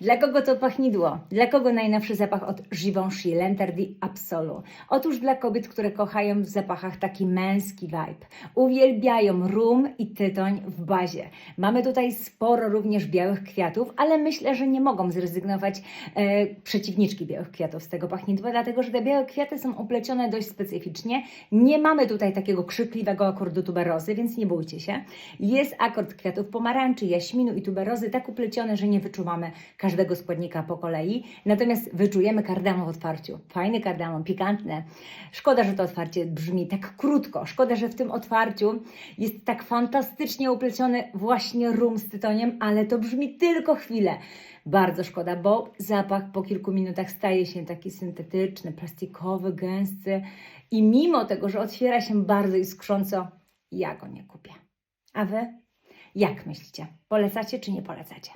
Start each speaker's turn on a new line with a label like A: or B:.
A: Dla kogo to pachnidło? Dla kogo najnowszy zapach od Givenchy, L'Interdit Absolu? Otóż dla kobiet, które kochają w zapachach taki męski vibe. Uwielbiają rum i tytoń w bazie. Mamy tutaj sporo również białych kwiatów, ale myślę, że nie mogą zrezygnować e, przeciwniczki białych kwiatów z tego pachnidła, dlatego że te białe kwiaty są uplecione dość specyficznie. Nie mamy tutaj takiego krzykliwego akordu tuberozy, więc nie bójcie się. Jest akord kwiatów pomarańczy, jaśminu i tuberozy tak upleciony, że nie wyczuwamy każdego składnika po kolei, natomiast wyczujemy kardamon w otwarciu. Fajny kardamon, pikantny. Szkoda, że to otwarcie brzmi tak krótko. Szkoda, że w tym otwarciu jest tak fantastycznie upleciony właśnie rum z tytoniem, ale to brzmi tylko chwilę. Bardzo szkoda, bo zapach po kilku minutach staje się taki syntetyczny, plastikowy, gęsty i mimo tego, że otwiera się bardzo iskrząco, ja go nie kupię. A wy? Jak myślicie? Polecacie czy nie polecacie?